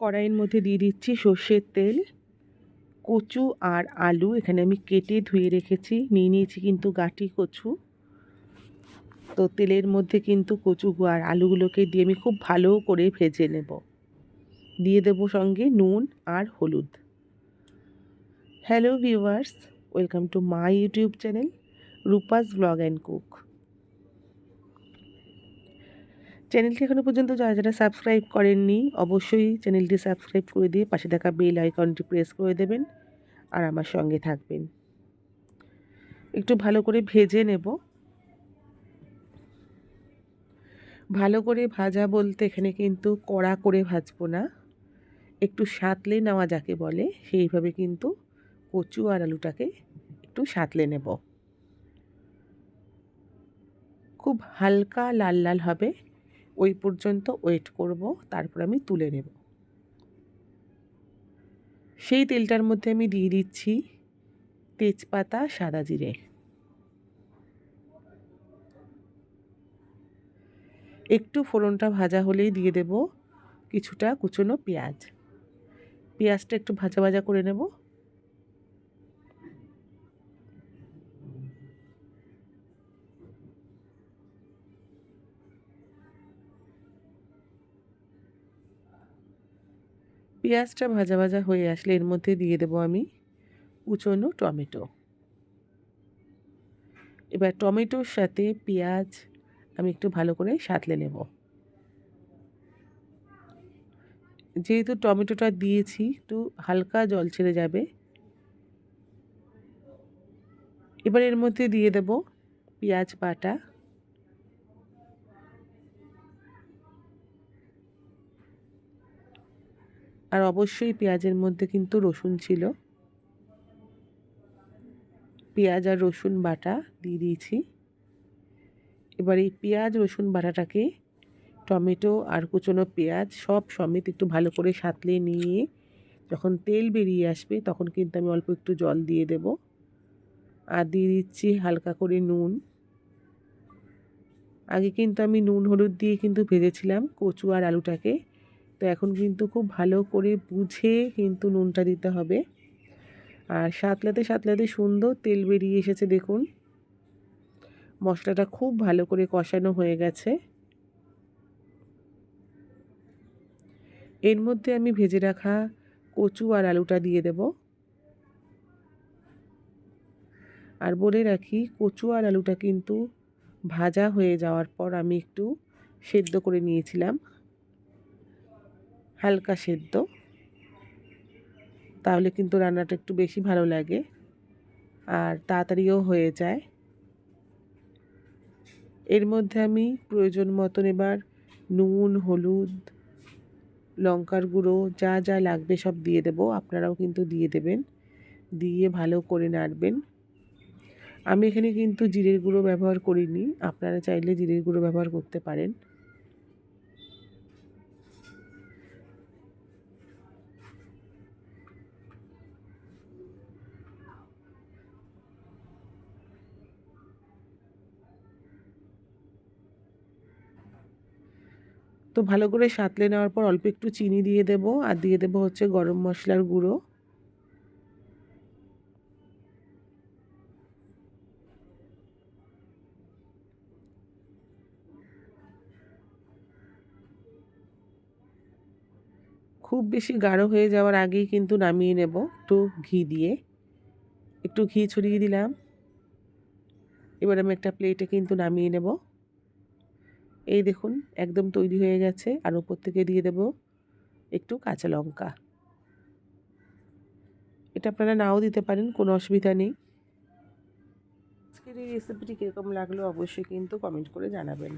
কড়াইয়ের মধ্যে দিয়ে দিচ্ছি সর্ষের তেল, কচু আর আলু এখানে আমি কেটে ধুয়ে রেখেছি, নিয়ে নিয়েছি কিন্তু গাঁটি কচু। তো তেলের মধ্যে কিন্তু কচু আর আলুগুলোকে দিয়ে আমি খুব ভালো করে ভেজে নেব। দিয়ে দেবো সঙ্গে নুন আর হলুদ। Hello viewers, welcome to my YouTube channel Rupa's blog and cook. চ্যানেলটি এখনও পর্যন্ত যারা যারা সাবস্ক্রাইব করেননি, অবশ্যই চ্যানেলটি সাবস্ক্রাইব করে দিয়ে পাশে থাকা বেল আইকনটি প্রেস করে দেবেন আর আমার সঙ্গে থাকবেন। একটু ভালো করে ভেজে নেব। ভালো করে ভাজা বলতে এখানে কিন্তু কড়া করে ভাজবো না। একটু সাঁতলে নেওয়া যাকে বলে, সেইভাবে কিন্তু কচু আর আলুটাকে একটু সাঁতলে নেব। খুব হালকা লাল লাল হবে। ওই পর্যন্ত ওয়েট করব, তারপর আমি তুলে নেব। সেই তেলটার মধ্যে আমি দিয়ে দিচ্ছি তেজপাতা, সাদা জিরে। একটু ফোড়নটা ভাজা হলেই দিয়ে দেব, কিছুটা কুচনো পেঁয়াজ। পেঁয়াজটা একটু ভাজা ভাজা করে নেব। পেঁয়াজটা ভাজা ভাজা হয়ে আসলে এর মধ্যে দিয়ে দেবো আমি কুচনো টমেটো। এবার টমেটোর সাথে পেঁয়াজ আমি একটু ভালো করে সাঁতলে নেব। যেহেতু টমেটোটা দিয়েছি একটু হালকা জল ছেড়ে যাবে। এবার এর মধ্যে দিয়ে দেব পেঁয়াজ বাটা। আর অবশ্যই পেঁয়াজের মধ্যে কিন্তু রসুন ছিল। পেঁয়াজ আর রসুন বাটা দিয়ে দিয়েছি। এবার এই পেঁয়াজ, রসুন বাটাটাকে টমেটো আর কুচনো পেঁয়াজ সব সমেত একটু ভালো করে সাঁতলে নিয়ে যখন তেল বেরিয়ে আসবে তখন কিন্তু আমি অল্প একটু জল দিয়ে দেব। আর দিয়ে দিচ্ছি হালকা করে নুন। আগে কিন্তু আমি নুন, হলুদ দিয়ে কিন্তু ভেজেছিলাম কচু আর আলুটাকে। তো এখন কিন্তু খুব ভালো করে বুঝে কিন্তু নুনটা দিতে হবে। আর সাতলাতে সাতলাতে সুন্দর তেল বেরিয়ে এসেছে দেখুন। মশলাটা খুব ভালো করে কষানো হয়ে গেছে। এর মধ্যে আমি ভেজে রাখা কচু আর আলুটা দিয়ে দেব। আর বলে রাখি, কচু আর আলুটা কিন্তু ভাজা হয়ে যাওয়ার পর আমি একটু সেদ্ধ করে নিয়েছিলাম। হালকা সেদ্ধ। তাহলে কিন্তু রান্নাটা একটু বেশি ভালো লাগে। আর তাড়াতাড়িও হয়ে যায়। এর মধ্যে আমি প্রয়োজন মতন এবার নুন, হলুদ, লঙ্কার গুঁড়ো, যা যা লাগবে সব দিয়ে দেবো। আপনারাও কিন্তু দিয়ে দেবেন। দিয়ে ভালো করে নাড়বেন। আমি এখানে কিন্তু জিরের গুঁড়ো ব্যবহার করিনি। আপনারা চাইলে জিরের গুঁড়ো ব্যবহার করতে পারেন। তো ভালো করে সাঁতলে নেওয়ার পর অল্প একটু চিনি দিয়ে দেব। আর দিয়ে দেব হচ্ছে গরম মশলার গুঁড়ো। খুব বেশি গাঢ় হয়ে যাওয়ার আগেই কিন্তু নামিয়ে নেব একটু ঘি দিয়ে। একটু ঘি ছড়িয়ে দিলাম। এবার আমি একটা প্লেটে কিন্তু নামিয়ে নেব। এই দেখুন, একদম তৈরি হয়ে গেছে। আর ওপর থেকে দিয়ে দেব একটু কাঁচা লঙ্কা। এটা আপনারা নাও দিতে পারেন, কোনো অসুবিধা নেই। আজকের এই রেসিপিটি কীরকম লাগল অবশ্যই কিন্তু কমেন্ট করে জানাবেন।